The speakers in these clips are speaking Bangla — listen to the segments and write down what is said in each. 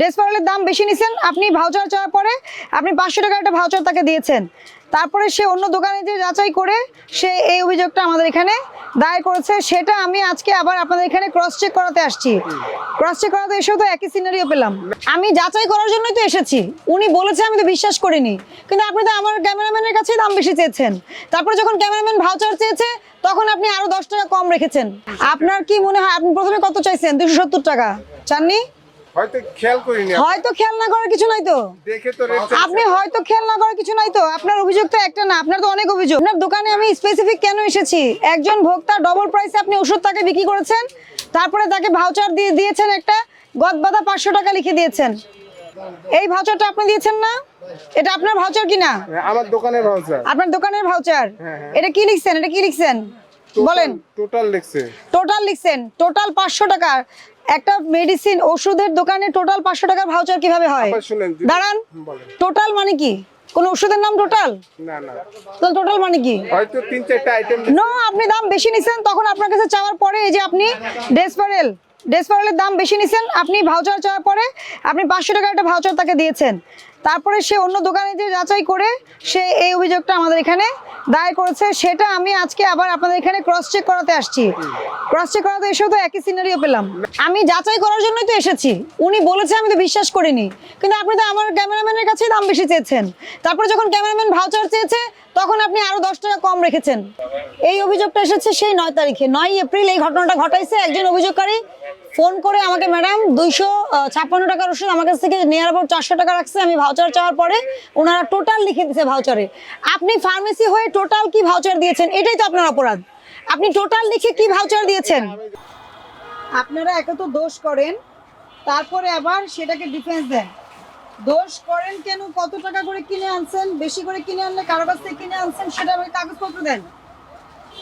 ডেসপারেলের দাম বেশি নিছেন, আপনি ভাউচার চাওয়ার পরে আপনি পাঁচশো টাকা একটা ভাউচার তাকে দিয়েছেন। তারপরে সে অন্য দোকানে যে যাচাই করে, সে এই অভিযোগটা আমাদের এখানে দায়ের করেছে। সেটা আমি আজকে আবার আপনাদের এখানে ক্রস চেক করাতে আসছি। ক্রস চেক করাতে এসেও তো একই সিনারিও পেলাম। আমি যাচাই করার জন্যই তো এসেছি। উনি বলেছে, আমি তো বিশ্বাস করিনি। কিন্তু আপনি তো আমার ক্যামেরাম্যানের কাছে দাম বেশি চেয়েছেন। তারপরে যখন ক্যামেরাম্যান ভাউচার চেয়েছে, তখন আপনি আরও দশ টাকা কম রেখেছেন। আপনার কি মনে হয়, আপনি প্রথমে কত চাইছেন? দুশো সত্তর টাকা। চাননি? হয়তো খেয়াল করিনি হয়তো খেয়াল না করার কিছু নাই তো? দেখে তো আপনি হয়তো খেয়াল না করার কিছু নাই তো? আপনার অভিযোগ তো একটা না আপনার তো অনেক অভিযোগ। আপনার দোকানে আমি স্পেসিফিক কেন এসেছি? একজন ভোক্তা ডবল প্রাইসে আপনি ওষুধ তাকে বিক্রি করেছেন তারপরে তাকে ভাউচার দিয়ে দিয়েছেন একটা গদ বাধা পাঁচশো টাকা লিখে দিয়েছেন। এই ভাউচারটা আপনি দিয়েছেন না? এটা আপনার ভাউচার কিনা? আমার দোকানের ভাউচার আপনার দোকানের ভাউচার হ্যাঁ, হ্যাঁ। এটা কি লিখছেন? এটা কি লিখছেন? বলেন। টোটাল লিখছে। টোটাল লিখছেন। টোটাল পাঁচশো টাকার একটা মেডিসিন ওষুধের দোকানে টোটাল পাঁচশো টাকার ভাউচার কীভাবে হয়। দাঁড়ান। টোটাল মানে কি? কোন ওষুধের নাম টোটাল না না। টোটাল মানে কি? হয়তো তিন চারটা আইটেম নো আপনি দাম বেশি নিছেন তখন আপনার কাছে চাওয়ার পরে এই যে আপনি ডেসপারেল ডেসপারেলের দাম বেশি নিছেন আপনি ভাউচার চাওয়ার পরে আপনি পাঁচশো টাকা একটা ভাউচার তাকে দিয়েছেন। তারপরে সে অন্য দোকানে যে যাচাই করে সে এই অভিযোগটা আমাদের এখানে দায়ের করেছে। সেটা আমি আজকে আবার আপনাদের এখানে ক্রস চেক করাতে আসছি। ক্রস চেক করাতে এসেও তো একই সিনারিও পেলাম। আমি যাচাই করার জন্যই তো এসেছি। উনি বলেছে, আমি তো বিশ্বাস করিনি। কিন্তু আপনি তো আমার ক্যামেরাম্যানের কাছেই দাম বেশি চেয়েছেন। তারপরে যখন ক্যামেরাম্যান ভাউচার চেয়েছে, তখন আপনি আরও দশ টাকা কম রেখেছেন। এই অভিযোগটা এসেছে সেই নয় তারিখে। নয় এপ্রিল এই ঘটনাটা ঘটাইছে একজন অভিযোগকারী। ফোন করে আমাকে, ম্যাডাম, দুইশো ছাপ্পান্ন টাকার ওষুধ আমার কাছ থেকে নেওয়ার পর চারশো টাকা রাখছে, আমি ভাউচার চাওয়ার পরে ওনারা টোটাল লিখে দিয়েছে ভাউচারে আপনি ফার্মেসি হয়ে টোটাল কি ভাউচার দিয়েছেন? এটাই তো আপনার অপরাধ। আপনি টোটাল লিখে কি ভাউচার দিয়েছেন? আপনারা একে তো দোষ করেন, তারপরে আবার সেটাকে ডিফেন্স দেন। দোষ করেন কেন? কত টাকা করে কিনে আনছেন? বেশি করে কিনে আনলে কারও কাছ থেকে কিনে আনছেন? সেটা আমাকে কাগজপত্র দেন।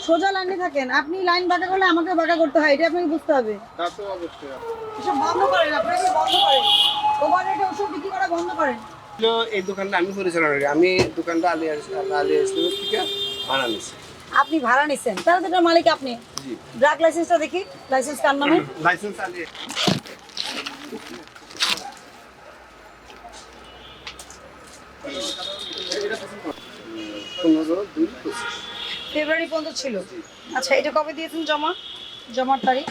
সোজা লাইনে থাকেন। আপনি লাইন বাঁকা করলে আমাকে বাঁকা করতে হয় এটা আপনাকে বুঝতে হবে। তা তো অবশ্যই এসব বন্ধ করেন আপনাকে বন্ধ করেন? ওভার রেটে ওষুধ বিক্রি করা বন্ধ করেন? এই দোকানটা আমি পরিচালনা করি। আমি দোকানটা আলী আলী ইসলামের থেকে ভাড়া নিচ্ছি আপনি ভাড়া নিছেন। তাহলে তো এটার মালিক আপনি। ড্রাগ লাইসেন্সটা দেখি। লাইসেন্স কার নামে? লাইসেন্স আলী। পনেরো দুই পঁচিশ। ফেব্রুয়ারি পর্যন্ত ছিল। আচ্ছা এটা কবে দিয়েছেন জমা? জমার তারিখ?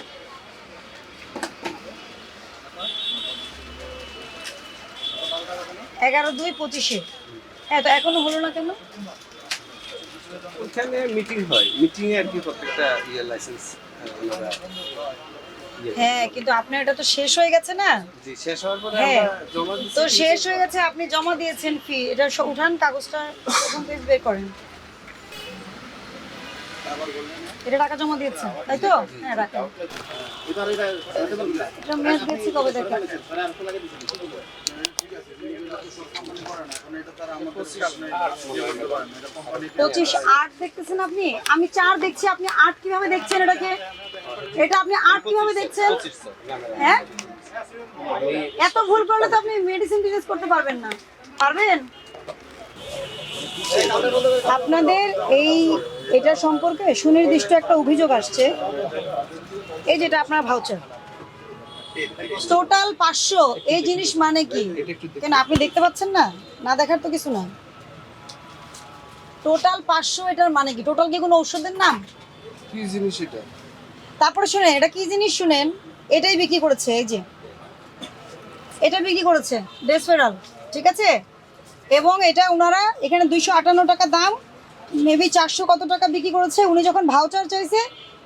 এগারো দুই পঁচিশে। হ্যাঁ তো এখনও হলো না কেন? ওখানে মিটিং হয়। মিটিং এ আর কি প্রত্যেকটা ইয়ে লাইসেন্স হ্যাঁ কিন্তু আপনার এটা তো শেষ হয়ে গেছে না? জি শেষ হওয়ার পরে হ্যাঁ। আমরা জমা তো শেষ হয়ে গেছে আপনি জমা দিয়েছেন ফি এটা উঠান কাগজটা প্রথম পেজ বের করেন। এটা টাকা জমা দিয়েছেন তাই তো? হ্যাঁ দিয়েছি কবে পঁচিশ আট দেখতেছেন আপনি? আমি চার দেখছি, আপনি আট কীভাবে দেখছেন এটাকে? এটা আপনি আট কীভাবে দেখছেন? হ্যাঁ? এত ভুল করলে তো আপনি মেডিসিন বিজনেস করতে পারবেন না। পারবেন? আপনাদের এই এটা সম্পর্কে সুনির্দিষ্ট একটা অভিযোগ আসছে। এই যেটা আপনার ভাউচার টোটাল পাঁচশো এই জিনিস মানে কি? কেন আপনি দেখতে পাচ্ছেন না? না দেখার তো কিছু না টোটাল পাঁচশো এটার মানে কি? টোটাল কি কোনো ঔষধের নাম? কি জিনিস এটা? তারপরে শুনেন এটা কি জিনিস শুনেন? এটাই বিক্রি করেছে এই যে। এটা বিক্রি করেছে ডেসপেরাল ঠিক আছে? এবং এটা ওনারা এখানে দুইশো আটান্ন টাকা দাম মেবি চারশো কত টাকা বিক্রি করেছে। উনি যখন ভাউচার চাইছে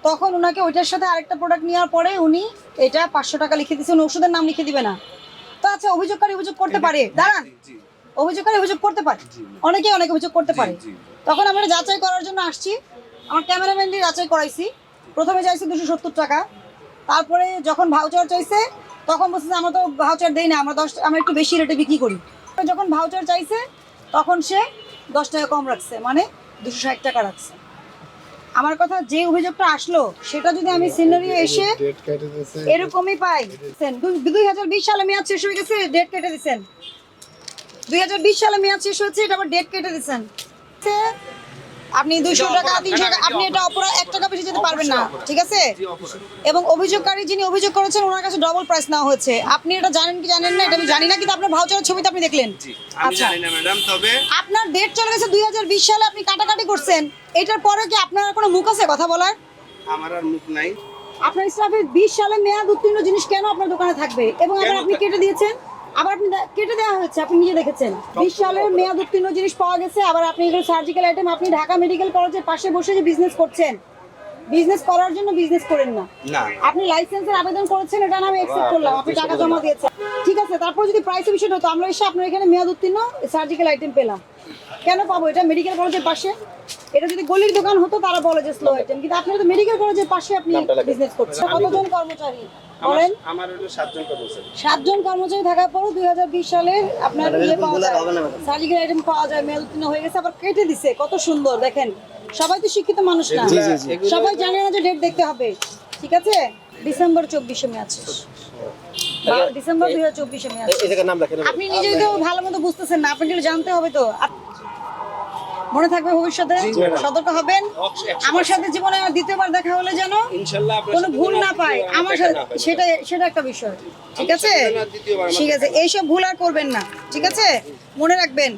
তখন ওনাকে ওইটার সাথে আরেকটা প্রোডাক্ট নেওয়ার পরে উনি এটা পাঁচশো টাকা লিখে দিয়েছে। উনি ওষুধের নাম লিখে দিবে না। তো আচ্ছা অভিযোগকারী অভিযোগ করতে পারে। দাঁড়ান। অভিযোগকারী অভিযোগ করতে পারে। অনেকেই অনেক অভিযোগ করতে পারে। তখন আমরা যাচাই করার জন্য আসছি। আমার ক্যামেরাম্যান দিয়ে যাচাই করাইছি। প্রথমে চাইছি দুশো সত্তর টাকা। তারপরে যখন ভাউচার চাইছে তখন বলছে আমরা তো ভাউচার দেই না। আমরা দশ আমরা একটু বেশি রেটে বিক্রি করি। যখন ভাউচার চাইছে তখন সে দশ টাকা কম রাখছে। মানে দুশো ষাট টাকা রাখছে। আমার কথা যে অভিযোগটা আসলো, সেটা যদি আমি সিনারিও এসে এরকমই পাই। দুই হাজার বিশ সালে মেয়াদ শেষ হয়ে গেছে ডেট কেটে দিচ্ছেন দুই হাজার বিশ সালে মেয়াদ শেষ হচ্ছে এটা আবার ডেট কেটে দিচ্ছেন আপনি দুইশো টাকা তিনশো টাকা আপনি এটা অপরাধ। এক টাকা বেশি যেতে পারবেন না ঠিক আছে? এবং অভিযোগকারী যিনি অভিযোগ করেছেন ওনার কাছে ডবল প্রাইস নেওয়া হয়েছে। আপনি এটা জানেন কি জানেন না? এটা আমি জানি না কিন্তু আপনার ভাউচারের ছবিতে আপনি দেখলেন। আচ্ছা। আপনার ডেট চলে গেছে দুই হাজার বিশ সালে আপনি কাটাকাটি করছেন। এটার পরে কি আপনার কোনো মুখ আছে কথা বলার? আমার আর মুখ নাই। আপনার স্টাফের বিশ সালে মেয়াদ উত্তীর্ণ জিনিস কেন আপনার দোকানে থাকবে? এবং আবার আপনি কেটে দিয়েছেন? আবার আপনি কেটে দেওয়া হয়েছে আপনি নিজে দেখেছেন। বিশ সালের মেয়াদ উত্তীর্ণ জিনিস পাওয়া গেছে আবার আপনি এগুলো সার্জিক্যাল আইটেম আপনি ঢাকা মেডিকেল কলেজের পাশে বসে যে বিজনেস করছেন বিজনেস করার জন্য বিজনেস করেন না। আপনি লাইসেন্সের আবেদন করেছেন এটা আমি অ্যাকসেপ্ট করলাম আপনি টাকা জমা দিয়েছেন। ঠিক আছে তারপর যদি প্রাইসের বিষয়টা হতো আমরা এসে আপনার এখানে মেয়াদ উত্তীর্ণ সার্জিক্যাল আইটেম পেলাম। কেন পাবো? এটা মেডিকেল কলেজের পাশে? এটা যদি গলির দোকান হতো তারা বলে যে স্লো আইটেম কিন্তু আপনি তো মেডিকেল কলেজের পাশে আপনি বিজনেস করছেন। কতজন কর্মচারী? বলেন। আমার হলো সাতজন কর্মচারী। সাতজন কর্মচারী থাকার পরও দুই হাজার বিশ সালের আপনার ইয়ে পাওয়া যায়। সার্জিক্যাল আইটেম পাওয়া যায় উত্তীর্ণ হয়ে গেছে আবার কেটে দিছে। কত সুন্দর দেখেন। সবাই তো শিক্ষিত মানুষ না। সবাই জানে না যে ডেট দেখতে হবে। ঠিক আছে? ডিসেম্বর চব্বিশে মে আছে। ডিসেম্বর দুই হাজার চব্বিশে মে আছে। এই নাম লেখেন। আপনি নিজেই তো ভালো মতো বুঝতেছেন না। আপনাকে জানতে হবে তো। মনে থাকবে ভবিষ্যতে সতর্ক হবেন। আমার সাথে জীবনে দ্বিতীয়বার দেখা হলে যেন কোনো ভুল না পায়। আমার সাথে সেটা সেটা একটা বিষয়। ঠিক আছে? ঠিক আছে। এইসব ভুল আর করবেন না। ঠিক আছে? মনে রাখবেন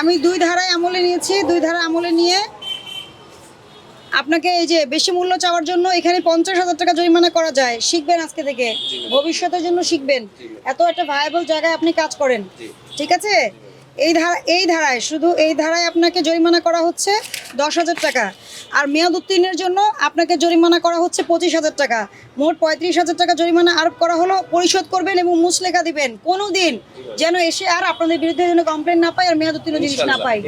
আমি দুই ধারায় আমলে নিয়েছি। দুই ধারা আমলে নিয়ে আপনাকে এই যে বেশি মূল্য চাওয়ার জন্য এখানে পঞ্চাশ হাজার টাকা জরিমানা করা যায়। শিখবেন আজকে থেকে। ভবিষ্যতের জন্য শিখবেন। এত একটা ভায়াবল জায়গায় আপনি কাজ করেন। ঠিক আছে? এই ধারা এই ধারায় শুধু এই ধারায় আপনাকে জরিমানা করা হচ্ছে দশ হাজার টাকা। আর মেয়াদ উত্তীর্ণের জন্য আপনাকে জরিমানা করা হচ্ছে পঁচিশ হাজার টাকা। মোট পঁয়ত্রিশ হাজার টাকা জরিমানা আরোপ করা হলো পরিশোধ করবেন এবং মুসলেখা দিবেন। কোনো দিন যেন এসে আর আপনাদের বিরুদ্ধে যেন কমপ্লেন না পায় আর মেয়াদ উত্তীর্ণ জিনিস না পাই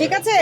ঠিক আছে?